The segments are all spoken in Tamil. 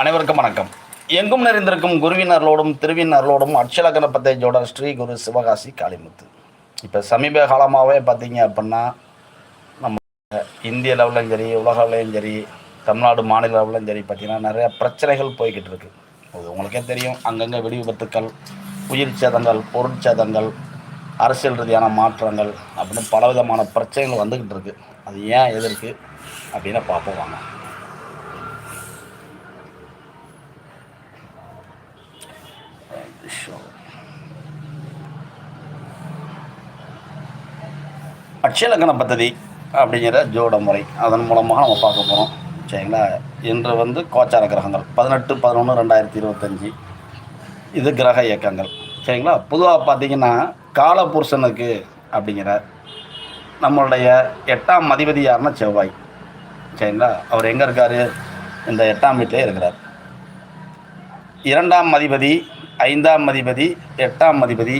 அனைவருக்கும் வணக்கம். எங்கும் நிறைந்திருக்கும் குருவினர்களோடும் திருவினர்களோடும் அட்சல கணபத்தை ஜோடர் ஸ்ரீ குரு சிவகாசி காளிமுத்து. இப்போ சமீப காலமாகவே பார்த்தீங்க அப்படின்னா நம்ம இந்திய லெவலையும் சரி உலக லெவலையும் சரி தமிழ்நாடு மாநில லெவலையும் சரி பார்த்திங்கன்னா நிறைய பிரச்சனைகள் போய்கிட்டு இருக்கு. அது உங்களுக்கே தெரியும் அங்கங்கே வெடி விபத்துக்கள் உயிர் சேதங்கள் பொருட்சேதங்கள் அரசியல் ரீதியான மாற்றங்கள் அப்படின்னு பலவிதமான பிரச்சனைகள் வந்துக்கிட்டு இருக்குது அது ஏன் எதற்கு அப்படின்னு பார்ப்போம் வாங்க. அட்சயலக்கண பദ്ധதி அப்படிங்கிற ஜோட முறை. அதன் மூலமாக நம்ம பார்க்க போகிறோம் சரிங்களா? இன்று வந்து கோச்சார கிரகங்கள். பதினெட்டு பதினொன்று ரெண்டாயிரத்தி இருபத்தஞ்சி. இது கிரக இயக்கங்கள். சரிங்களா? பொதுவாக பார்த்தீங்கன்னா காலபுருஷனுக்கு அப்படிங்கிற நம்மளுடைய எட்டாம் அதிபதி யாருன்னா செவ்வாய். சரிங்களா? அவர் எங்கே இருக்கார்? இந்த எட்டாம் வீட்டிலே இருக்கிறார். இரண்டாம் அதிபதி ஐந்தாம் அதிபதி எட்டாம் அதிபதி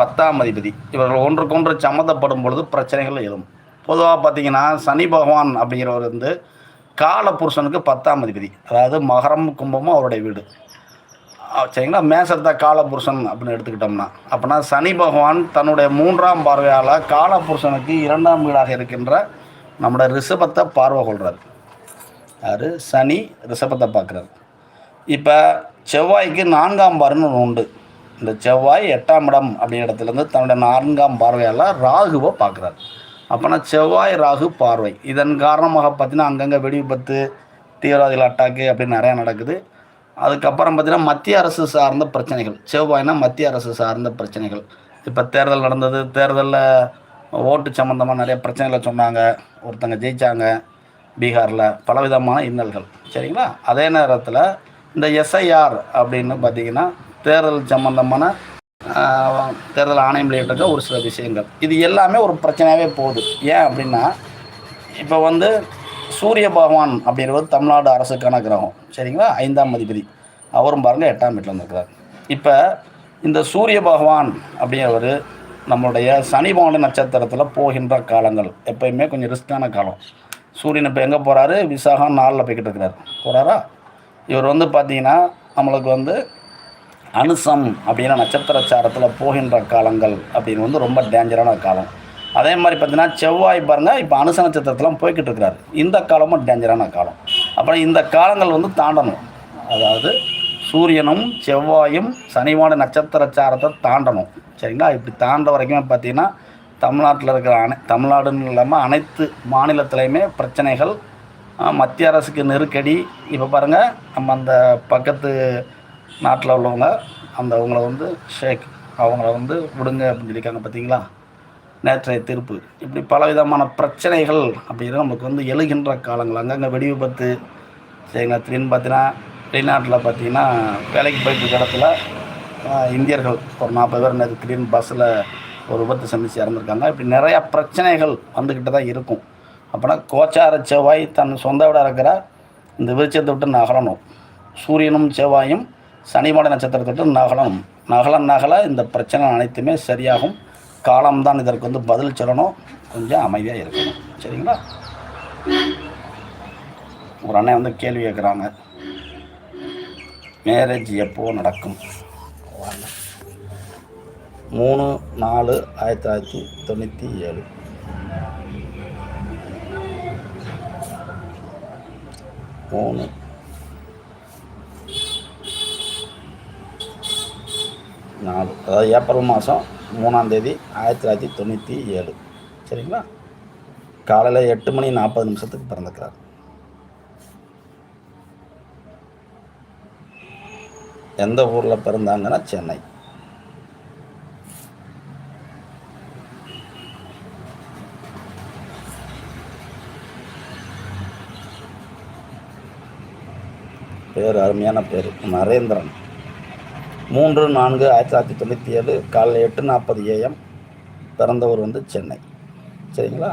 பத்தாம் அதிபதி. இவர்கள் ஒன்றுக்கொன்று சம்மந்தப்படும் பொழுது பிரச்சனைகள் எழும். பொதுவாக பார்த்தீங்கன்னா சனி பகவான் அப்படிங்கிறவர் வந்து கால புருஷனுக்கு பத்தாம் அதிபதி. அதாவது மகரம் கும்பமும் அவருடைய வீடு. சரிங்களா? மேசத்தை காலபுருஷன் அப்படின்னு எடுத்துக்கிட்டோம்னா. அப்படின்னா சனி பகவான் தன்னுடைய மூன்றாம் பார்வையால் காலபுருஷனுக்கு இரண்டாம் வீடாக இருக்கின்ற நம்முடைய ரிஷபத்தை பார்வை கொள்கிறார் யார்? சனி ரிஷபத்தை பார்க்குறாரு. இப்போ செவ்வாய்க்கு நான்காம் பார்வைன்னு ஒன்று உண்டு. இந்த செவ்வாய் எட்டாம் இடம் அப்படிங்கிற இடத்துலேருந்து தன்னுடைய நான்காம் பார்வையால் ராகுவை பார்க்குறாரு. அப்போனா செவ்வாய் ராகு பார்வை. இதன் காரணமாக பார்த்தீங்கன்னா அங்கங்கே வெடி விபத்து தீவிரவாதிகள் அட்டாக்கு அப்படின்னு நிறையா நடக்குது. அதுக்கப்புறம் பார்த்தீங்கன்னா மத்திய அரசு சார்ந்த பிரச்சனைகள். செவ்வாய்னா மத்திய அரசு சார்ந்த பிரச்சனைகள். இப்போ தேர்தல் நடந்தது. தேர்தலில் ஓட்டு சம்மந்தமாக நிறைய பிரச்சனைகளை சொன்னாங்க. ஒருத்தங்க ஜெயித்தாங்க பீகாரில். பலவிதமான இன்னல்கள். சரிங்களா? அதே நேரத்தில் இந்த எஸ்ஐஆர் அப்படின்னு பார்த்தீங்கன்னா தேர்தல் சம்மந்தமான தேர்தல் ஆணையம் வெளியிட்டிருக்க ஒரு சில விஷயங்கள். இது எல்லாமே ஒரு பிரச்சனையாகவே போகுது. ஏன் அப்படின்னா இப்போ வந்து சூரிய பகவான் அப்படிங்கிறது தமிழ்நாடு அரசுக்கான கிரகம். சரிங்களா? ஐந்தாம் அதிபதி. அவரும் பாருங்கள் எட்டாம் வீட்டில் இருந்திருக்கிறார் இப்போ இந்த சூரிய பகவான் அப்படிங்கிறவர் நம்மளுடைய சனி பகவான நட்சத்திரத்தில் போகின்ற காலங்கள். எப்பயுமே கொஞ்சம் ரிஸ்க்கான காலம். சூரியன் இப்போ எங்கே போகிறாரு விசாகம் நாளில் போய்கிட்டு இருக்கிறார். போகிறாரா இவர் வந்து பார்த்தீங்கன்னா நம்மளுக்கு வந்து அனுசம் அப்படின்னா நட்சத்திர சாரத்தில் போகின்ற காலங்கள் அப்படின்னு வந்து ரொம்ப டேஞ்சரான காலம். அதே மாதிரி பார்த்தீங்கன்னா செவ்வாய் பாருங்கள் இப்போ அனுச நட்சத்திரத்தெலாம் போய்கிட்டு இருக்கிறார் இந்த காலமும் டேஞ்சரான காலம். அப்புறம் இந்த காலங்கள் வந்து தாண்டணும். அதாவது சூரியனும் செவ்வாயும் சனிவான நட்சத்திர சாரத்தை தாண்டணும். சரிங்களா? இப்படி தாண்ட வரைக்குமே பார்த்தீங்கன்னா தமிழ்நாட்டில் இருக்கிற அனை தமிழ்நாடுன்னு இல்லாமல் அனைத்து மாநிலத்திலையுமே பிரச்சனைகள் மத்திய அரசுக்கு நெருக்கடி. இப்போ பாருங்கள் நம்ம அந்த பக்கத்து நாட்டில் உள்ளவங்க அந்த அவங்கள வந்து ஷேக் அவங்கள வந்து விடுங்க அப்படின்னு சொல்லியிருக்காங்க பார்த்தீங்களா? நேற்றைய தீர்ப்பு. இப்படி பலவிதமான பிரச்சனைகள் அப்படிங்கிறது நமக்கு வந்து எழுகின்ற காலங்கள். அங்கங்கே வெடி விபத்து சரிங்களா? திடீர்னு பார்த்தீங்கன்னா வெளிநாட்டில் பார்த்தீங்கன்னா வேலைக்கு போயிட்டு இடத்துல இந்தியர்கள் ஒரு நாற்பது பேர் நேற்று திடீர்னு பஸ்ஸில் ஒரு விபத்து சந்திச்சு இறந்துருக்காங்க. இப்படி நிறையா பிரச்சனைகள் வந்துக்கிட்டு தான் இருக்கும். அப்போனா கோச்சார செவ்வாய் தன் சொந்த விட இருக்கிற இந்த விருச்சத்தை விட்டு நகரணும். சூரியனும் செவ்வாயும் சனிமலை நட்சத்திரத்தை நகலம். நகலம் நகல நகல இந்த பிரச்சனை அனைத்துமே சரியாகும். காலம்தான் இதற்கு வந்து பதில் சொல்லணும். கொஞ்சம் அமைதியாக இருக்கணும். சரிங்களா? ஒரு அண்ணன் வந்து கேள்வி கேட்குறாங்க மேரேஜ் எப்போ நடக்கும்? மூணு நாலு ஆயிரத்தி தொள்ளாயிரத்தி தொண்ணூற்றி ஏழு. மூணு நாலு. அதாவது ஏப்ரல் மாதம் மூணாந்தேதி ஆயிரத்தி தொள்ளாயிரத்தி தொண்ணூற்றி ஏழு. சரிங்களா? காலையில் எட்டு மணி நாற்பது நிமிஷத்துக்கு பிறந்துக்கிறார் எந்த ஊரில் பிறந்தாங்கன்னா சென்னை. பேர் அருமையான பேர். நரேந்திரன். மூன்று நான்கு ஆயிரத்தி தொள்ளாயிரத்தி தொண்ணூற்றி ஏழு காலையில் எட்டு நாற்பது ஏஎம் பிறந்தவர் வந்து சென்னை. சரிங்களா?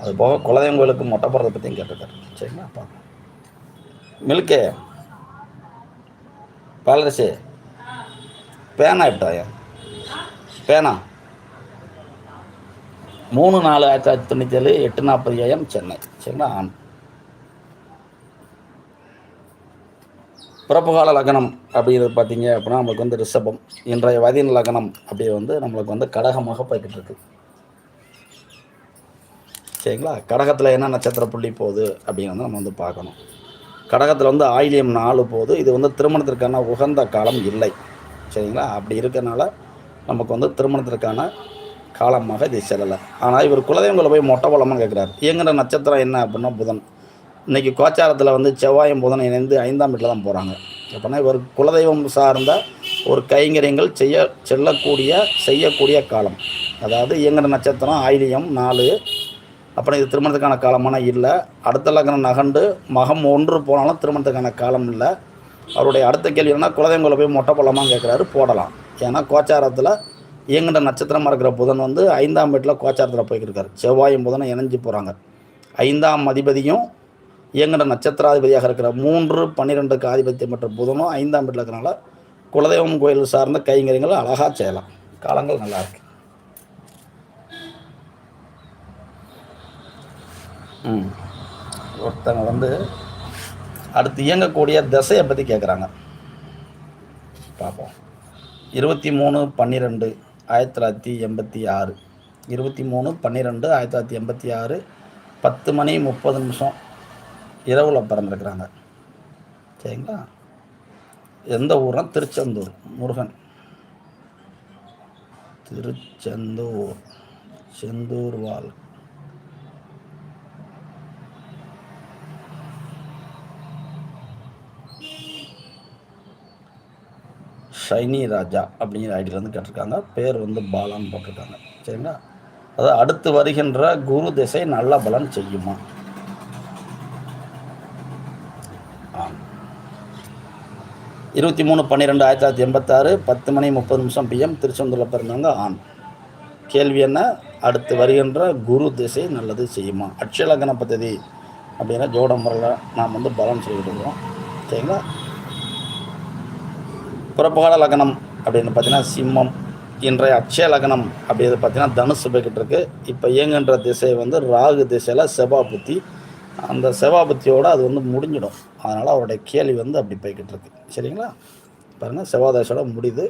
அது போக குலதெய்வம் கோயிலுக்கு மொட்டை போகிறத பற்றியும் கேட்டிருக்காரு. சரிங்களா? பார்ப்போம். மில்கே. பாலரசே. பேனா எப்படாயா பேனா? மூணு நாலு ஆயிரத்தி தொள்ளாயிரத்தி தொண்ணூற்றி ஏழு எட்டு நாற்பது ஏஎம் சென்னை. சரிங்களா ஆண் பிறப்புகால லக்னம் அப்படிங்கிறது பார்த்தீங்க அப்படின்னா நம்மளுக்கு வந்து ரிஷபம். இன்றைய வதின் லக்னம் அப்படி வந்து நம்மளுக்கு வந்து கடகமாக போய்கிட்டு இருக்கு. சரிங்களா? கடகத்தில் என்ன நட்சத்திர புள்ளி போகுது அப்படின்னு வந்து நம்ம வந்து பார்க்கணும். கடகத்தில் வந்து ஆயிலியம் நாலு போகுது. இது வந்து திருமணத்திற்கான உகந்த காலம் இல்லை. சரிங்களா? அப்படி இருக்கிறனால நமக்கு வந்து திருமணத்திற்கான காலமாக இது செல்லலை. ஆனால் இவர் குலதெய்வங்களை போய் மொட்டை பலமாக கேட்குறாரு இயங்குற நட்சத்திரம் என்ன அப்படின்னா புதன். இன்றைக்கி கோச்சாரத்தில் வந்து செவ்வாயும் புதன் இணைந்து ஐந்தாம் வீட்டில் தான் போகிறாங்க அப்படின்னா இவர் குலதெய்வம் சார்ந்த ஒரு கைங்கரியங்கள் செய்ய செல்லக்கூடிய செய்யக்கூடிய காலம். அதாவது இயங்குற நட்சத்திரம் ஆயிலியம் நாலு. அப்புறம் இது திருமணத்துக்கான காலமான இல்லை. அடுத்த லக்னம் நகண்டு மகம் ஒன்று போனாலும் திருமணத்துக்கான காலம் இல்லை. அவருடைய அடுத்த கேள்வி என்ன குலதெய்வங்களை போய் மொட்டை பழமாக கேட்குறாரு போடலாம். ஏன்னா கோச்சாரத்தில் இயங்குகிற நட்சத்திரமாக இருக்கிற புதன் வந்து ஐந்தாம் வீட்டில் கோச்சாரத்தில் போய்க்கிருக்காரு. செவ்வாயும் புதனும் இணைஞ்சு போகிறாங்க ஐந்தாம் அதிபதியும் இயங்குகிற நட்சத்திராதிபதியாக இருக்கிற மூன்று பன்னிரெண்டுக்கு ஆதிபத்தியம் பெற்ற புதனும் ஐந்தாம் வீட்டில் இருக்கிறனால குலதெய்வம் கோயில் சார்ந்த கைங்கரியங்கள் அழகாக செய்யலாம். காலங்கள் நல்லா இருக்கு. ஒருத்தங்க வந்து அடுத்து இயங்கக்கூடிய திசையை பற்றி கேட்குறாங்க பார்ப்போம் இருபத்தி மூணு பன்னிரெண்டு ஆயிரத்தி தொள்ளாயிரத்தி எண்பத்தி ஆறு. இருபத்தி மூணு பன்னிரெண்டு ஆயிரத்தி தொள்ளாயிரத்தி எண்பத்தி ஆறு பத்து மணி முப்பது நிமிஷம் இரவில் பிறந்திருக்கிறாங்க. சரிங்களா? எந்த ஊர்னா திருச்செந்தூர். முருகன். திருச்செந்தூர். செந்தூர் வாழ் ஷைனி ராஜா அப்படிங்கிற ஐடியிலேருந்து கேட்டிருக்காங்க. பேர் வந்து பாலான்னு போட்டிருக்காங்க. சரிங்களா? அதாவது அடுத்து வருகின்ற குரு திசை நல்ல பலன் செய்யுமா? இருபத்தி மூணு பன்னிரெண்டு ஆயிரத்தி தொள்ளாயிரத்தி எண்பத்தாறு பத்து மணி முப்பது நிமிஷம் பிஎம் திருச்செந்தூரில் பிறந்தவங்க ஆண் கேள்வி என்ன? அடுத்து வருகின்ற குரு திசை நல்லது செய்யுமா? அட்சலக்கண பத்ததி அப்படின்னா ஜோட முறையில் நாம் வந்து பலன் சொல்லிட்டு இருக்கிறோம் சரிங்களா? புறப்புகால லக்னம் அப்படின்னு பார்த்தீங்கன்னா சிம்மம் இன்றைய அக்ஷய லக்னம் அப்படிங்கிறது பார்த்தீங்கன்னா தனுசு போய்கிட்டு இருக்குது இப்போ இயங்குன்ற திசை வந்து ராகு திசையில் செவ்வா புத்தி. அந்த செபா புத்தியோடு அது வந்து முடிஞ்சிடும். அதனால் அவருடைய கேள்வி வந்து அப்படி போய்கிட்டு இருக்கு. சரிங்களா? பாருங்கள் செவ்வா முடியுது.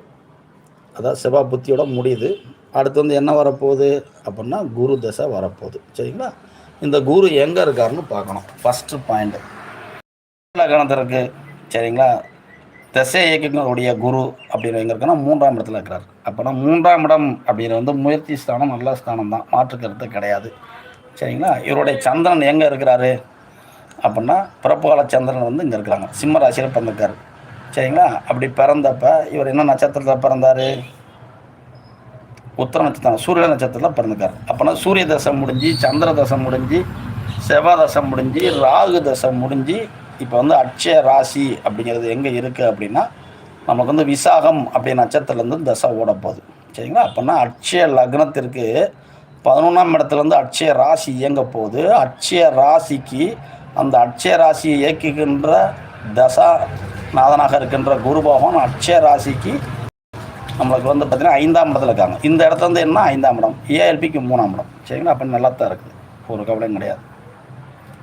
அதாவது செவ்வா புத்தியோட முடியுது. அடுத்து வந்து என்ன வரப்போகுது அப்படின்னா குரு தசை வரப்போகுது. சரிங்களா? இந்த குரு எங்கே இருக்காருன்னு பார்க்கணும். ஃபஸ்ட்டு பாயிண்ட்டு லக்னத்திற்கு சரிங்களா? தசை இயக்கங்களுடைய குரு அப்படின்னு எங்கிருக்குன்னா மூன்றாம் இடத்துல இருக்கிறார். அப்போனா மூன்றாம் இடம் அப்படின்னு வந்து முயற்சி ஸ்தானம் நல்ல ஸ்தானம் தான். மாற்று கிடையாது. சரிங்களா? இவருடைய சந்திரன் எங்கே இருக்கிறாரு? அப்படின்னா பிறப்புகால சந்திரன் வந்து இங்கே இருக்கிறாங்க. சிம்ம ராசியில் பிறந்திருக்காரு. சரிங்களா? அப்படி பிறந்தப்ப இவர் என்ன நட்சத்திரத்தில் பிறந்தார்? உத்தர நட்சத்திரம் சூரிய நட்சத்திரத்தில் பிறந்திருக்கார். அப்போனா சூரிய தசை முடிஞ்சு சந்திர தசை முடிஞ்சு செவ்வாய் தசை முடிஞ்சு ராகு தசை முடிஞ்சு இப்போ வந்து அட்சய ராசி அப்படிங்கிறது எங்கே இருக்குது அப்படின்னா நமக்கு வந்து விசாகம் அப்படி நட்சத்திரத்துலேருந்து தசை ஓட போகுது. சரிங்களா? அப்போனா அட்சய லக்னத்திற்கு பதினொன்றாம் இடத்துலேருந்து அட்சய ராசி இயங்க போகுது. அட்சய ராசிக்கு அந்த அட்சய ராசியை இயக்குகின்ற தசா நாதனாக இருக்கின்ற குரு பகவான் அட்சய ராசிக்கு நம்மளுக்கு வந்து பார்த்திங்கன்னா ஐந்தாம் இடத்துல இருக்காங்க. இந்த இடத்துல வந்து என்ன? ஐந்தாம் இடம். ஏஎல்பிக்கு மூணாம் இடம். சரிங்களா? அப்போ நல்லா தான் இருக்குது. ஒரு கவலையும் கிடையாது.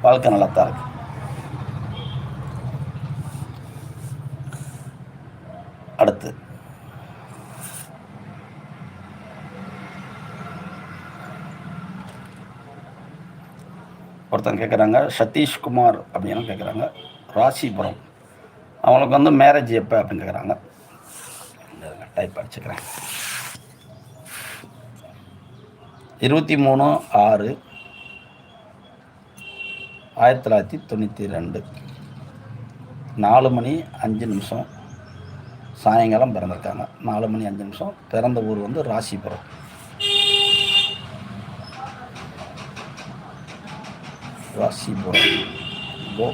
வாழ்க்கை நல்லா தான் இருக்குது. அடுத்து. ஒருத்தன் கேட்குறாங்க சதீஷ்குமார் அப்படின்னு கேட்குறாங்க ராசிபுரம். அவங்களுக்கு வந்து மேரேஜ் எப்போ அப்படின்னு கேட்குறாங்க டைப் அடிச்சுக்கிறேன். இருபத்தி மூணு ஆறு ஆயிரத்தி தொள்ளாயிரத்தி தொண்ணூற்றி ரெண்டு. நாலு மணி அஞ்சு நிமிஷம். சாயங்காலம் பிறந்திருக்காங்க. நாலு மணி அஞ்சு நிமிஷம். பிறந்த ஊர் வந்து ராசிபுரம். ராசிபுரம். கோ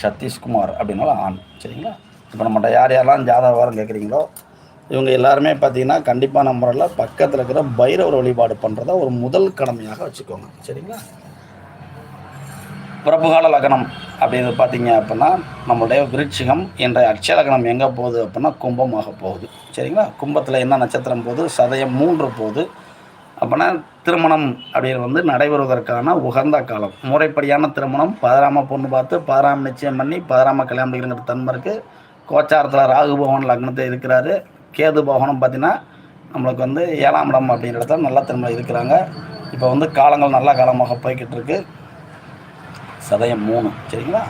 சதீஷ்குமார் அப்படின்னாலும் ஆண். சரிங்களா? இப்போ நம்மகிட்ட யார் யாரெல்லாம் ஜாதக கேட்குறீங்களோ இவங்க எல்லாருமே பார்த்தீங்கன்னா கண்டிப்பான முறையில் பக்கத்தில் இருக்கிற பைரவர் வழிபாடு பண்ணுறத ஒரு முதல் கடமையாக வச்சுக்கோங்க. சரிங்களா? பிறப்புகால லக்னம் அப்படிங்கிறது பார்த்தீங்க அப்படின்னா நம்மளுடைய விருட்சிகம் என்ற அட்ச லக்னம் எங்கே போகுது அப்படின்னா கும்பமாக போகுது. சரிங்களா? கும்பத்தில் என்ன நட்சத்திரம் போகுது? சதயம் மூன்று போகுது. அப்படின்னா திருமணம் அப்படிங்கிறது வந்து நடைபெறுவதற்கான உகந்த காலம். முறைப்படியான திருமணம் பதினாம பொண்ணு பார்த்து பதினாம நிச்சயம் பண்ணி பதினாம கல்யாணம் பண்ணிக்கிற தன்மை இருக்குது கோச்சாரத்தில் ராகு பகவான் லக்னத்தை இருக்கிறாரு. கேது பகவானும் பார்த்தீங்கன்னா நம்மளுக்கு வந்து ஏழாம் இடம் அப்படிங்கிற இடத்துல நல்ல திரும்ப இருக்கிறாங்க. இப்போ வந்து காலங்கள் நல்ல காலமாக போய்கிட்டு இருக்குது சதயம் மூணு சரிங்களா?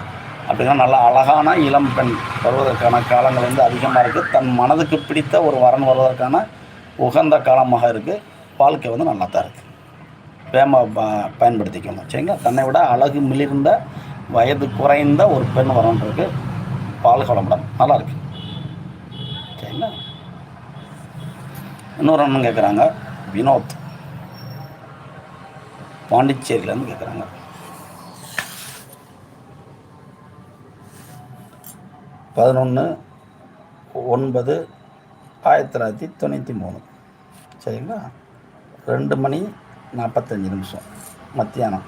அப்படின்னா நல்லா அழகான இளம் பெண் வருவதற்கான காலங்கள் வந்து அதிகமாக இருக்குது தன் மனதுக்கு பிடித்த ஒரு வரன் வருவதற்கான உகந்த காலமாக இருக்குது வாழ்க்கை வந்து நல்லா தான் இருக்குது வேம ப- பயன்படுத்திக்கணும் சரிங்களா? தன்னை விட அழகு மிளிர்ந்த வயது குறைந்த ஒரு பெண் வரன்றிருக்கு பால் வளமுடன் நல்லா இருக்கு. சரிங்களா? இன்னொரு அண்ணன் கேட்குறாங்க வினோத். பாண்டிச்சேரியிலேருந்து கேட்குறாங்க பதினொன்று ஒன்பது ஆயிரத்தி தொள்ளாயிரத்தி தொண்ணூற்றி மூணு. சரிங்களா? ரெண்டு மணி நாற்பத்தஞ்சு நிமிஷம் மத்தியானம்.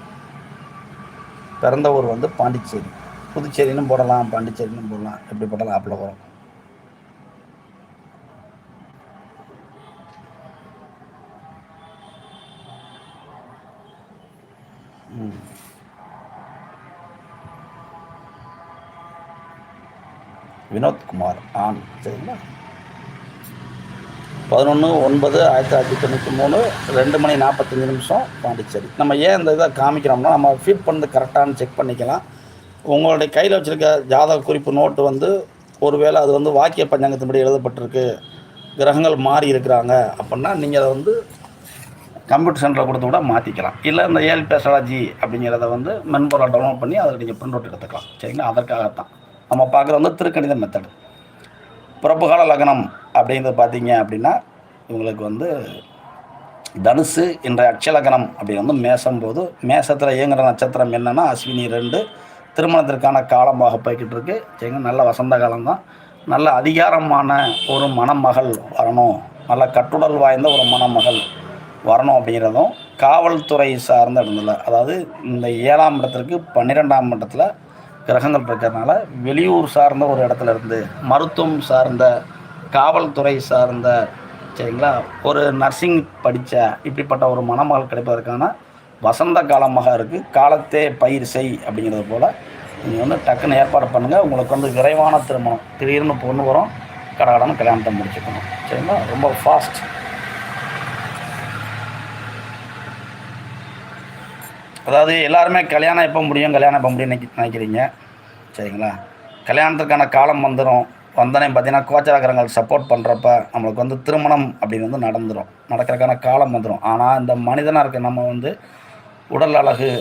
பிறந்த ஊர் வந்து பாண்டிச்சேரி. புதுச்சேரின்னு போடலாம் பாண்டிச்சேரின்னு போடலாம். எப்படி போடலாம் ஆப்பில் வரும் ம். வினோத்குமார் ஆண் சரிங்களா? பதினொன்று ஒன்பது ஆயிரத்தி தொள்ளாயிரத்தி தொண்ணூற்றி மூணு ரெண்டு மணி நாற்பத்தஞ்சு நிமிஷம் பாண்டிச்சேரி. நம்ம ஏன் இந்த இதை காமிக்கிறோம்னா நம்ம ஃபிட் பண்ணது கரெக்டானு செக் பண்ணிக்கலாம். உங்களுடைய கையில் வச்சுருக்க ஜாதக குறிப்பு நோட்டு வந்து ஒருவேளை அது வந்து வாக்கிய பஞ்சாங்கத்தின்படி எழுதப்பட்டிருக்கு கிரகங்கள் மாறி இருக்கிறாங்க அப்படின்னா நீங்கள் அதை வந்து கம்ப்யூட்டர் சென்டரில் கொடுத்து கூட மாற்றிக்கலாம் இல்லை இந்த ஏல் பேசலாஜி அப்படிங்கிறத வந்து மென்பொருளை டவுன்லோட் பண்ணி அதில் நீங்கள் பிரிண்ட் அவுட் எடுத்துக்கலாம். சரிங்களா? அதற்காகத்தான். நம்ம பார்க்குறது வந்து திருக்கணித மெத்தடு பிறப்புகால லக்னம் அப்படிங்கிறது பார்த்தீங்க அப்படின்னா இவங்களுக்கு வந்து தனுசு என்ற அக்ஷலக்கணம் அப்படின்னு வந்து மேசம் போது மேசத்தில் இயங்குகிற நட்சத்திரம் என்னென்னா அஸ்வினி ரெண்டு. திருமணத்திற்கான காலமாக போய்கிட்டு இருக்கு. சரிங்க நல்ல வசந்த காலம்தான் நல்ல அதிகாரமான ஒரு மணமகள் வரணும். நல்ல கட்டுடல் வாய்ந்த ஒரு மணமகள் வரணும் அப்படிங்கிறதும் காவல்துறை சார்ந்த இடத்துல. அதாவது இந்த ஏழாம் இடத்திற்கு பன்னிரெண்டாம் இடத்துல கிரகங்கள் இருக்கிறதுனால வெளியூர் சார்ந்த ஒரு இடத்துல இருந்து மருத்துவம் சார்ந்த காவல்துறை சார்ந்த சரிங்களா? ஒரு நர்சிங் படித்த இப்படிப்பட்ட ஒரு மணமகள் கிடைப்பதற்கான வசந்த காலமாக இருக்குது காலத்தே பயிர் செய் அப்படிங்கிறது போல் நீங்கள் வந்து டக்குன்னு ஏற்பாடு பண்ணுங்கள் உங்களுக்கு வந்து விரைவான திருமணம். திடீர்னு பொண்ணு வரும். கடகடன்னு கல்யாணத்தை முடிச்சுக்கணும். சரிங்களா? ரொம்ப ஃபாஸ்ட் அதாவது எல்லாருமே கல்யாணம் எப்போ முடியும் கல்யாணம் எப்போ முடியும் நினைக்க நினைக்கிறீங்க? சரிங்களா? கல்யாணத்துக்கான காலம் வந்துடும் வந்தனே பார்த்தீங்கன்னா கோச்சாரகரங்கள் சப்போர்ட் பண்ணுறப்ப நம்மளுக்கு வந்து திருமணம் அப்படின்னு வந்து நடந்துடும் நடக்கிறதுக்கான காலம் வந்துடும் ஆனால் இந்த மனிதனாக இருக்க நம்ம வந்து உடல் அழகு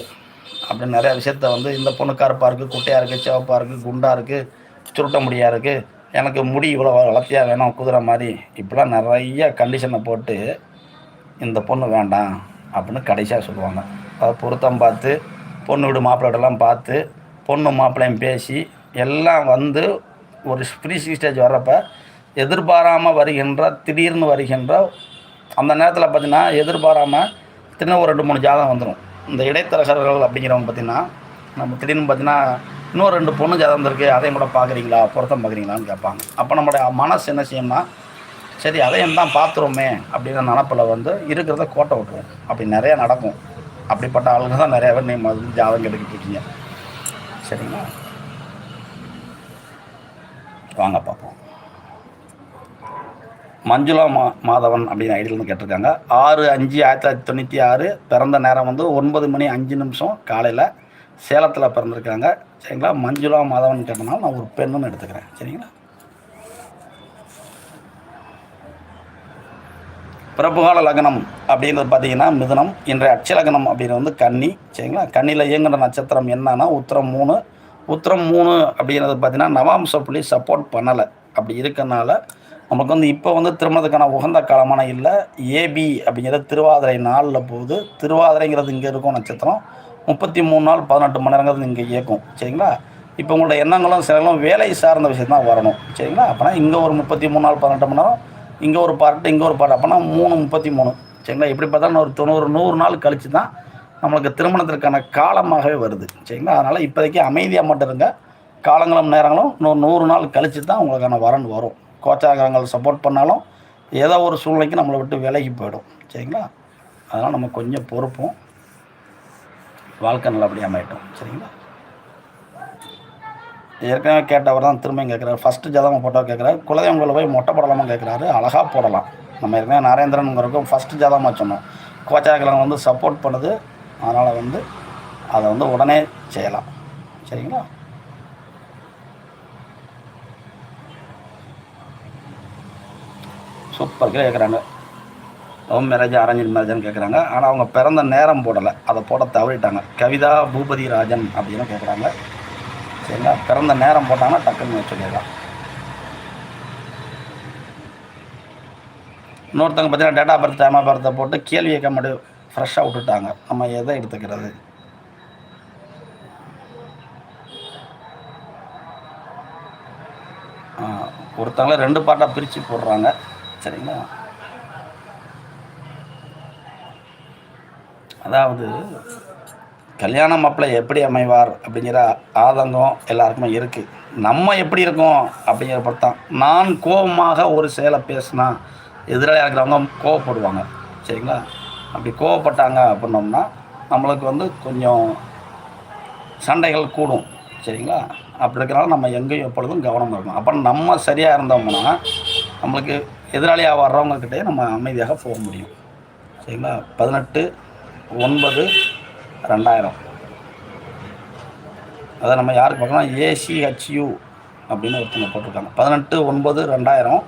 அப்படின்னு நிறைய விஷயத்த வந்து இந்த பொண்ணு கருப்பாக இருக்குது குட்டையாக இருக்குது சிவப்பாக இருக்குது குண்டாக இருக்குது சுருட்ட முடியாக இருக்குது எனக்கு முடி இவ்வளோ வளர்த்தியாக வேணும் குதிரை மாதிரி இப்படிலாம் நிறைய கண்டிஷனை போட்டு இந்த பொண்ணு வேண்டாம் அப்படின்னு கடைசியாக சொல்லுவாங்க. பொருத்தம் பார்த்து பொண்ணு வீடு மாப்பிள்ளைகிட்டலாம் பார்த்து பொண்ணு மாப்பிள்ளையும் பேசி எல்லாம் வந்து ஒரு ஃப்ரீ ஸ்டேஜ் வர்றப்ப எதிர்பாராமல் வருகின்ற திடீர்னு வருகின்ற அந்த நேரத்தில் பார்த்தீங்கன்னா எதிர்பாராமல் திடீர்னு ஒரு ரெண்டு மூணு ஜாதகம் வந்துடும் இந்த இடைத்தரகர்கள் அப்படிங்கிறவங்க பார்த்தீங்கன்னா நம்ம திடீர்னு பார்த்தீங்கன்னா இன்னும் ரெண்டு பொண்ணு ஜாதகம் இருக்குது அதையும் கூட பார்க்குறீங்களா? பொருத்தம் பார்க்குறீங்களான்னு கேட்பாங்க. அப்போ நம்மளுடைய மனசு என்ன செய்யும்னா சரி அதையும் தான் பார்த்துருமே அப்படின்ற நினப்பில் வந்து இருக்கிறத கோட்டை விட்டுருவோம். அப்படி நிறையா நடக்கும். அப்படிப்பட்ட ஆளுங்க தான் நிறைய பேர் நீங்கள் வந்து ஜாதகம் எடுக்கிட்டு இருக்கீங்க சரிங்களா? வாங்க பார்ப்போம். மஞ்சுளா மா மாதவன் அப்படின்னு ஐடியிலேருந்து கேட்டிருக்காங்க. ஆறு அஞ்சு ஆயிரத்தி தொள்ளாயிரத்தி தொண்ணூற்றி ஆறு பிறந்த நேரம் வந்து ஒன்பது மணி அஞ்சு நிமிஷம் காலையில் சேலத்தில் பிறந்திருக்காங்க. சரிங்களா? மஞ்சுளா மாதவன் கேட்டனால நான் ஒரு பெண்ணுன்னு எடுத்துக்கிறேன். சரிங்களா? பிறப்புகால லக்னம் அப்படின்றது பார்த்தீங்கன்னா மிதுனம் இன்றைய அட்ச லக்னம் அப்படின்றது வந்து கன்னி சரிங்களா? கன்னியில் இயங்குகிற நட்சத்திரம் என்னன்னா உத்திரம் மூணு. உத்திரம் மூணு அப்படிங்கிறது பார்த்தீங்கன்னா நவாம்ச புள்ளி சப்போர்ட் பண்ணலை. அப்படி இருக்கனால நமக்கு வந்து இப்போ வந்து திருமணத்துக்கான உகந்த காலமான இல்லை. ஏபி அப்படிங்கிறது திருவாதிரை நாளில் போகுது. திருவாதிரைங்கிறது இங்கே இருக்கும் நட்சத்திரம். முப்பத்தி மூணு நாள் பதினெட்டு மணி நேரங்கிறது இங்கே இயக்கும் சரிங்களா? இப்போ உங்களோட எண்ணங்களும் சிலங்களும் வேலை சார்ந்த விஷயம் தான் வரணும் சரிங்களா? அப்போனா இங்கே ஒரு முப்பத்தி மூணு நாள் பதினெட்டு மணி நேரம் இங்கே ஒரு பார்ட்டு இங்கே ஒரு பார்ட் அப்போனா மூணு முப்பத்தி மூணு சரிங்களா? எப்படி பார்த்தாலும் ஒரு தொண்ணூறு நூறு நாள் கழித்து தான் நம்மளுக்கு திருமணத்திற்கான காலமாகவே வருது. சரிங்களா? அதனால் இப்போதைக்கு அமைதியாக மட்டும் இருங்க. காலங்களும் நேரங்களும் இன்னொரு நூறு நாள் கழித்து தான் உங்களுக்கான வரன் வரும். கோச்சாகரங்கள் சப்போர்ட் பண்ணாலும் ஏதோ ஒரு சூழ்நிலைக்கு நம்மளை விட்டு விலகி போயிடும். சரிங்களா? அதனால் நம்ம கொஞ்சம் பொறுப்போம். வாழ்க்கை நல்லபடியாக அமையட்டும். சரிங்களா? ஏற்கனவே கேட்டவர் தான் திரும்பியும் கேட்குறாரு. ஃபஸ்ட்டு ஜாதகம் போட்டோ கேட்குறாரு. குலதெய்வங்களை போய் மொட்டை போடலாமா கேட்குறாரு. அழகாக போடலாம். நம்ம ஏற்கனவே நரேந்திரனுங்கிறக்கும் ஃபஸ்ட்டு ஜாதகமாக சொன்னோம். கோச்சாக்கிழங்கு வந்து சப்போர்ட் பண்ணுது. அதனால் வந்து அதை வந்து உடனே செய்யலாம். சரிங்களா? சூப்பர் கேட்குறாங்க. லவ் மேரேஜ் அரேஞ்ச் மேரேஜ்னு கேட்குறாங்க. ஆனால் அவங்க பிறந்த நேரம் போடலை. அதை போட தவறிட்டாங்க. கவிதா பூபதி ராஜன் அப்படின்னு கேட்குறாங்க. சரிங்களா பிறந்த நேரம் போட்டாங்கன்னா டக்குன்னு சொல்லிடலாம் இன்னொருத்தவங்க பார்த்தீங்கன்னா டேட்டா பர்த் டைம் பர்த்தை போட்டு கேள்வி கேட்க மட்டும் ஃப்ரெஷ்ஷாக விட்டுட்டாங்க. நம்ம எதை எடுத்துக்கிறது? ஒருத்தவங்களை ஒருத்தவங்கள ரெண்டு பாட்டாக பிரித்து போடுறாங்க. சரிங்களா? அதாவது கல்யாண மாப்பிள்ளை எப்படி அமைவார் அப்படிங்கிற ஆதங்கம் எல்லாருக்குமே இருக்குது நம்ம எப்படி இருக்கோம் அப்படிங்கிற பொறுத்தான் நான் கோபமாக ஒரு செயலை பேசினா எதிராளியாக இருக்கிறவங்க கோவப்படுவாங்க. சரிங்களா? அப்படி கோவப்பட்டாங்க அப்படின்னோம்னா நம்மளுக்கு வந்து கொஞ்சம் சண்டைகள் கூடும். சரிங்களா? அப்படி இருக்கிறனால நம்ம எங்கேயும் எப்பொழுதும் கவனம் இருக்கணும். அப்போ நம்ம சரியாக இருந்தோம்னா நம்மளுக்கு எதிராளியாக வர்றவங்கக்கிட்டே நம்ம அமைதியாக போக முடியும். சரிங்களா? பதினெட்டு ஒன்பது ரெண்டாயிரம். அதை நம்ம யாருக்கு பார்க்கணும் ஏசிஹெச்யூ அப்படின்னு ஒருத்தங்க போட்டிருக்காங்க. பதினெட்டு ஒன்பது ரெண்டாயிரம்.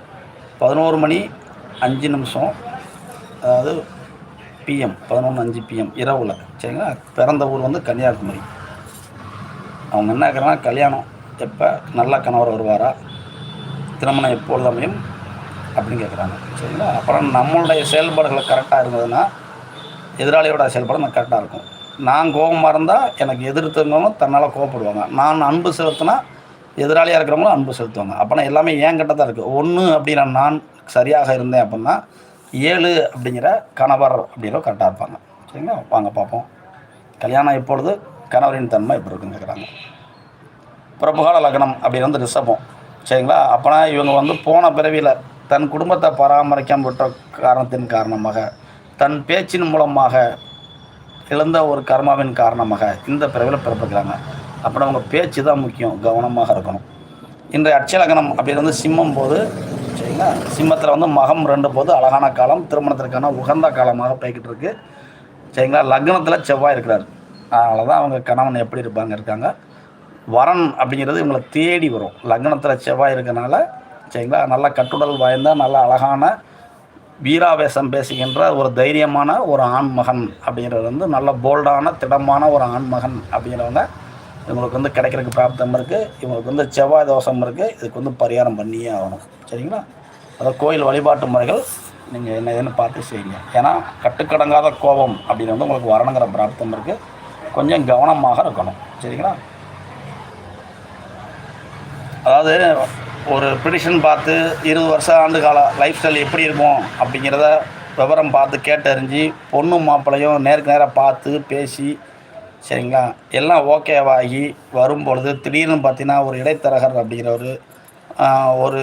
பதினோரு மணி அஞ்சு நிமிஷம். அதாவது பிஎம் பதினொன்று அஞ்சு பிஎம் இரவில். சரிங்களா? பிறந்த ஊர் வந்து கன்னியாகுமரி. அவங்க என்ன கேட்குறாங்கன்னா கல்யாணம் எப்போ? நல்ல கணவர் வருவாரா? திருமணம் எப்பொழுது அமையும்? அப்படின்னு கேட்குறாங்க சரிங்களா? அப்புறம் நம்மளுடைய செயல்பாடுகள் கரெக்டாக இருந்ததுன்னா எதிராளியோட செயல்பாடு நம்ம கரெக்டாக இருக்கும். நான் கோபமாக இருந்தால் எனக்கு எதிர்த்தவங்களும் தன்னால் கோவப்படுவாங்க நான் அன்பு செலுத்தினா எதிராளியாக இருக்கிறவங்களும் அன்பு செலுத்துவாங்க. அப்போனா எல்லாமே ஏன் கிட்ட தான் இருக்குது ஒன்று அப்படின்னா நான் சரியாக இருந்தேன் அப்படின்னா ஏழு அப்படிங்கிற கணவர் அப்படிங்கிற கரெக்டாக இருப்பாங்க. சரிங்களா? வாங்க பார்ப்போம். கல்யாணம் எப்பொழுது? கணவரின் தன்மை எப்படி இருக்குன்னு கேட்குறாங்க பிரபுகால லக்னம் அப்படின்னு வந்து ரிஷபம். சரிங்களா? அப்போனா இவங்க வந்து போன பிறவியில் தன் குடும்பத்தை பராமரிக்காம விட்ட காரணத்தின் காரணமாக தன் பேச்சின் மூலமாக இழந்த ஒரு கர்மாவின் காரணமாக இந்த பிறவியில் பிறப்புக்கிறாங்க. அப்புறம் அவங்க பேச்சு தான் முக்கியம். கவனமாக இருக்கணும். இன்றைய அட்சலகனம் அப்படி வந்து சிம்மம் போது சரிங்களா? சிம்மத்தில் வந்து மகம் ரெண்டு போது அழகான காலம் திருமணத்திற்கான உகந்த காலமாக போய்கிட்டு இருக்கு. சரிங்களா? லக்னத்தில் செவ்வாய் இருக்கிறார். அதனால தான் அவங்க கணவன் எப்படி இருப்பாங்க இருக்காங்க. வரன் அப்படிங்கிறது இவங்களை தேடி வரும். லக்னத்தில் செவ்வாய் இருக்கனால சரிங்களா? நல்ல கட்டுடல் வாய்ந்த நல்ல அழகான வீராவேசம் பேசுகின்ற ஒரு தைரியமான ஒரு ஆண்மகன் அப்படிங்கிறது வந்து நல்ல போல்டான திடமான ஒரு ஆண்மகன் அப்படிங்கிறவங்க இவங்களுக்கு வந்து கிடைக்கிறதுக்கு பிராப்தம் இருக்குது இவங்களுக்கு வந்து செவ்வாய் தோஷம் இருக்குது இதுக்கு வந்து பரிகாரம் பண்ணியே ஆகணும். சரிங்களா? அதாவது கோயில் வழிபாட்டு முறைகள் நீங்கள் என்ன ஏதுன்னு பார்த்து செய்யுங்க. ஏன்னா கட்டுக்கடங்காத கோபம் அப்படின்னு வந்து உங்களுக்கு வரணுங்கிற பிராப்தம் இருக்குது கொஞ்சம் கவனமாக இருக்கணும். சரிங்களா? அதாவது ஒரு ப்ரிடிஷன் பார்த்து இருபது வருஷம் ஆண்டு கால லைஃப் ஸ்டைல் எப்படி இருக்கும் அப்படிங்கிறத விவரம் பார்த்து கேட்டறிஞ்சு பொண்ணும் மாப்பிள்ளையும் நேருக்கு நேராக பார்த்து பேசி சரிங்களா? எல்லாம் ஓகேவாகி வரும் பொழுது திடீர்னு பார்த்தீங்கன்னா ஒரு இடைத்தரகர் அப்படிங்கிற ஒரு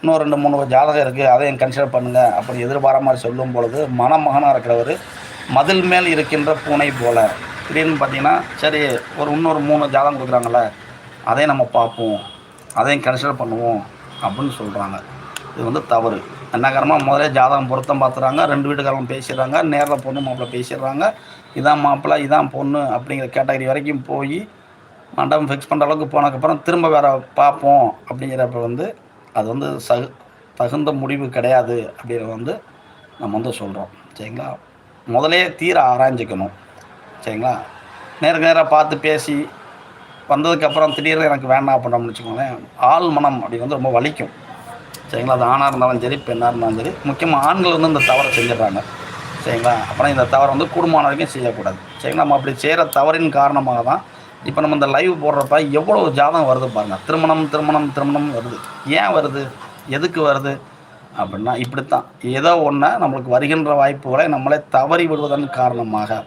இன்னும் ரெண்டு மூணு ஜாதகம் இருக்குது அதையும் கன்சிடர் பண்ணுங்கள் அப்படி எதிர்பாரா மாதிரி சொல்லும் பொழுது மணமகனாக இருக்கிறவர் மதில் மேல் இருக்கின்ற பூனை போல். திடீர்னு பார்த்தீங்கன்னா சரி ஒரு இன்னொரு மூணு ஜாதகம் கொடுக்குறாங்களே அதையும் நம்ம பார்ப்போம். அதையும் கன்சிடர் பண்ணுவோம் அப்படின்னு சொல்கிறாங்க இது வந்து தவறு. என்ன காரணமாக முதல்ல ஜாதகம் பொருத்தம் பார்த்துறாங்க ரெண்டு வீட்டுக்காரங்க பேசிடுறாங்க நேரில் பொண்ணு மாப்பிள்ளை பேசிடுறாங்க இதான் மாப்பிள்ளை இதான் பொண்ணு அப்படிங்கிற கேட்டகரி வரைக்கும் போய் மண்டபம் ஃபிக்ஸ் பண்ணுற அளவுக்கு போனதுக்கப்புறம் திரும்ப வேறு பார்ப்போம் அப்படிங்கிறப்ப வந்து அது வந்து சகு தகுந்த முடிவு கிடையாது அப்படிங்கிறத வந்து நம்ம வந்து சொல்கிறோம் சரிங்களா? முதலே தீர ஆராய்ஞ்சிக்கணும். சரிங்களா? நேருக்கு நேராக பார்த்து பேசி வந்ததுக்கப்புறம் திடீர்னு எனக்கு வேண்டாம் அப்படின்னோம்னு வச்சுக்கோங்களேன் ஆள் மனம் அப்படி வந்து ரொம்ப வலிக்கும். சரிங்களா? அது ஆணாக இருந்தாலும் சரி பெண்ணாக இருந்தாலும் சரி முக்கியமாக ஆண்கள் வந்து இந்த தவறை செஞ்சிடறாங்க. சரிங்களா? அப்புறம் இந்த தவறை வந்து குடும்பம் வரைக்கும் செய்யக்கூடாது. சரிங்களா? நம்ம அப்படி செய்கிற தவறின் காரணமாக தான் இப்போ நம்ம இந்த லைவ் போடுறப்ப எவ்வளோ ஜாதகம் வருது பாருங்கள் திருமணம் திருமணம் திருமணம் வருது. ஏன் வருது? எதுக்கு வருது? அப்படின்னா இப்படித்தான். ஏதோ ஒன்று நம்மளுக்கு வருகின்ற வாய்ப்புகளை நம்மளே தவறி விடுவதன் காரணமாக.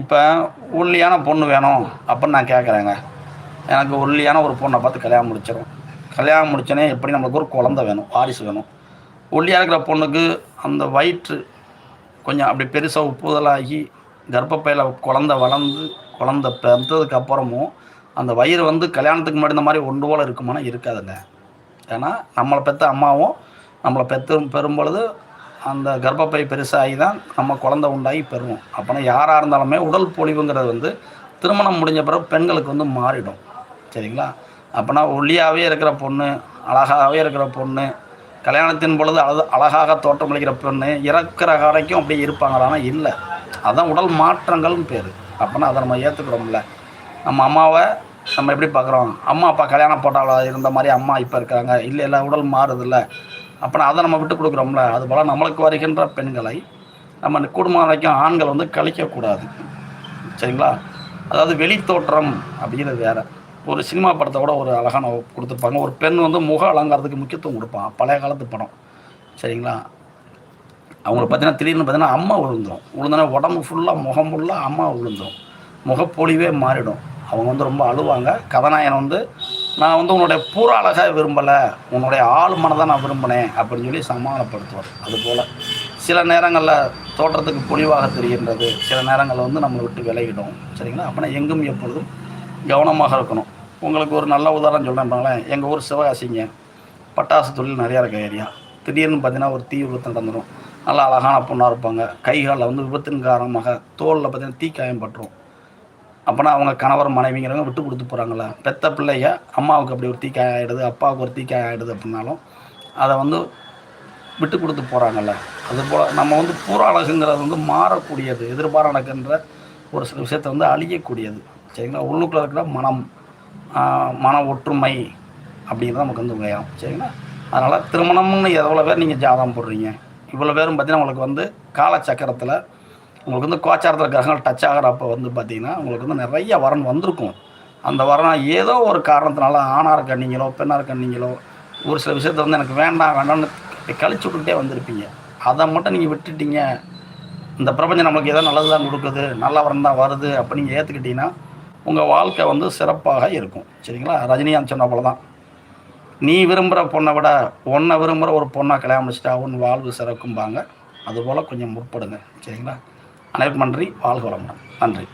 இப்போ ஒல்லியான பொண்ணு வேணும் அப்படின்னு நான் கேட்குறேங்க எனக்கு ஒல்லியான ஒரு பொண்ணை பார்த்து கல்யாணம் முடிச்சிடும் கல்யாணம் முடிச்சோன்னே எப்படி நம்மளுக்கு ஒரு குழந்த வேணும் வாரிசு வேணும். ஒல்லியாக இருக்கிற பொண்ணுக்கு அந்த வயிற்று கொஞ்சம் அப்படி பெருசாக உப்புதலாகி கர்ப்பப்பையில் குழந்த வளர்ந்து குழந்த பிறந்ததுக்கு அப்புறமும் அந்த வயிறு வந்து கல்யாணத்துக்கு முன்னாடி இந்த மாதிரி ஒன்று போல் இருக்குமானா இருக்காதுங்க. ஏன்னா நம்மளை பெற்ற அம்மாவும் நம்மளை பெற்று பெறும்பொழுது அந்த கர்ப்பப்பை பெருசாகி தான் நம்ம குழந்தை உண்டாகி பெறுவோம். அப்போனா யாராக இருந்தாலுமே உடல் பொலிவுங்கிறது வந்து திருமணம் முடிஞ்ச பிறகு பெண்களுக்கு வந்து மாறிடும். சரிங்களா? அப்போனா ஒல்லியாகவே இருக்கிற பொண்ணு அழகாகவே இருக்கிற பொண்ணு கல்யாணத்தின் பொழுது அழகு அழகாக தோற்றமளிக்கிற பொண்ணு இறக்குற வரைக்கும் அப்படியே இருப்பாங்களானா இல்லை. அதுதான் உடல் மாற்றங்கள்னு பேர். அப்போனா அதை நம்ம ஏற்றுக்கிறோம்ல நம்ம அம்மாவை நம்ம எப்படி பார்க்குறோம்? அம்மா அப்பா கல்யாணம் போட்டால இருந்த மாதிரி அம்மா இப்போ இருக்காங்க. இல்லை இல்லை உடல் மாறுதில்ல. அப்போனா அதை நம்ம விட்டு கொடுக்குறோம்ல. அதுபோல் நம்மளுக்கு வருகின்ற பெண்களை நம்ம குடும்பம் வரைக்கும் ஆண்கள் வந்து கழிக்கக்கூடாது. சரிங்களா? அதாவது வெளித்தோற்றம் அப்படிங்கிறது வேறு. ஒரு சினிமா படத்தை கூட ஒரு அழகான கொடுத்துருப்பாங்க. ஒரு பெண் வந்து முக அலங்காரத்துக்கு முக்கியத்துவம் கொடுப்பான். பழைய காலத்து படம். சரிங்களா? அவங்கள பார்த்தீங்கன்னா திடீர்னு பார்த்தீங்கன்னா அம்மா விழுந்துடும் விழுந்தோன்னா உடம்பு ஃபுல்லாக முகம் ஃபுல்லாக அம்மா விழுந்துடும் முகப்பொழிவே மாறிடும். அவங்க வந்து ரொம்ப அழுவாங்க. கதாநாயகன் வந்து நான் வந்து உன்னுடைய பூர அழகாக விரும்பலை. உன்னுடைய ஆள் மனதை நான் விரும்பினேன். அப்படின்னு சொல்லி சமாதானப்படுத்துவார். அதுபோல் சில நேரங்களில் தோற்றத்துக்கு பொலிவாக தெரிகின்றது. சில நேரங்களில் வந்து நம்மளை விட்டு விலகிடும். சரிங்களா? அப்படின்னா எங்கும் எப்பொழுதும் கவனமாக இருக்கணும். உங்களுக்கு ஒரு நல்ல உதாரணம் சொல்கிறேன் எங்கள் ஊர் சிவகாசிங்க. பட்டாசு தொழில் நிறையா இருக்க ஏரியா. திடீர்னு பார்த்தீங்கன்னா ஒரு தீ விபத்து நடந்துடும் நல்லா அழகான பொண்ணாக இருப்பாங்க. கை காலில் வந்து விபத்தின் காரணமாக தோலில் பார்த்தீங்கன்னா தீக்காயம் பட்டுரும் அப்போனா அவங்க கணவர் மனைவிங்கிறவங்க விட்டு கொடுத்து போகிறாங்கள பெத்த பிள்ளைய அம்மாவுக்கு அப்படி ஒரு தீக்காயம் ஆகிடுது அப்பாவுக்கு ஒரு தீக்காயம் ஆகிடுது அப்படின்னாலும் அதை வந்து விட்டு கொடுத்து போகிறாங்கல்ல அதுபோல் நம்ம வந்து பூர அழகுங்கிறது வந்து மாறக்கூடியது. எதிர்பார நடக்கின்ற ஒரு சில விஷயத்தை வந்து அழியக்கூடியது. சரிங்களா? உள்ளுக்குள்ள இருக்கிற மனம். மன ஒற்றுமை அப்படின்றது நமக்கு வந்து உயரும் சரிங்களா? அதனால் திருமணம்னு எவ்வளோ பேர் நீங்கள் ஜாதகம் போடுறீங்க? இவ்வளோ பேரும் பார்த்தீங்கன்னா உங்களுக்கு வந்து காலச்சக்கரத்தில் உங்களுக்கு வந்து கோச்சாரத்தில் கிரகங்கள் டச் ஆகிறப்போ வந்து பார்த்தீங்கன்னா உங்களுக்கு வந்து நிறைய வரன் வந்திருக்கும். அந்த வரன் ஏதோ ஒரு காரணத்தினால ஆணாக இருக்க நீங்களோ பெண்ணாக இருக்க நீங்களோ ஒரு சில விஷயத்த வந்து எனக்கு வேண்டாம் வேண்டாம்னு கழிச்சு விட்டுக்கிட்டே வந்திருப்பீங்க. அதை மட்டும் நீங்கள் விட்டுட்டீங்க. இந்த பிரபஞ்சம் நம்மளுக்கு ஏதோ நல்லது தான் கொடுக்குது நல்ல வரம் தான் வருது அப்படின்னு நீங்கள் ஏற்றுக்கிட்டிங்கன்னா உங்கள் வாழ்க்கை வந்து சிறப்பாக இருக்கும். சரிங்களா? ரஜினிகாந்த் சொன்ன போல தான் நீ விரும்புகிற பொண்ணை விட உன்னை விரும்புகிற ஒரு பொண்ணை கல்யாணம் முடிச்சிட்டா உன் வாழ்வு சிறக்கும்பாங்க. அதுபோல் கொஞ்சம் முற்படுங்க. சரிங்களா? அனைவருக்கும் நன்றி. வாழ்க வளமுடன். நன்றி.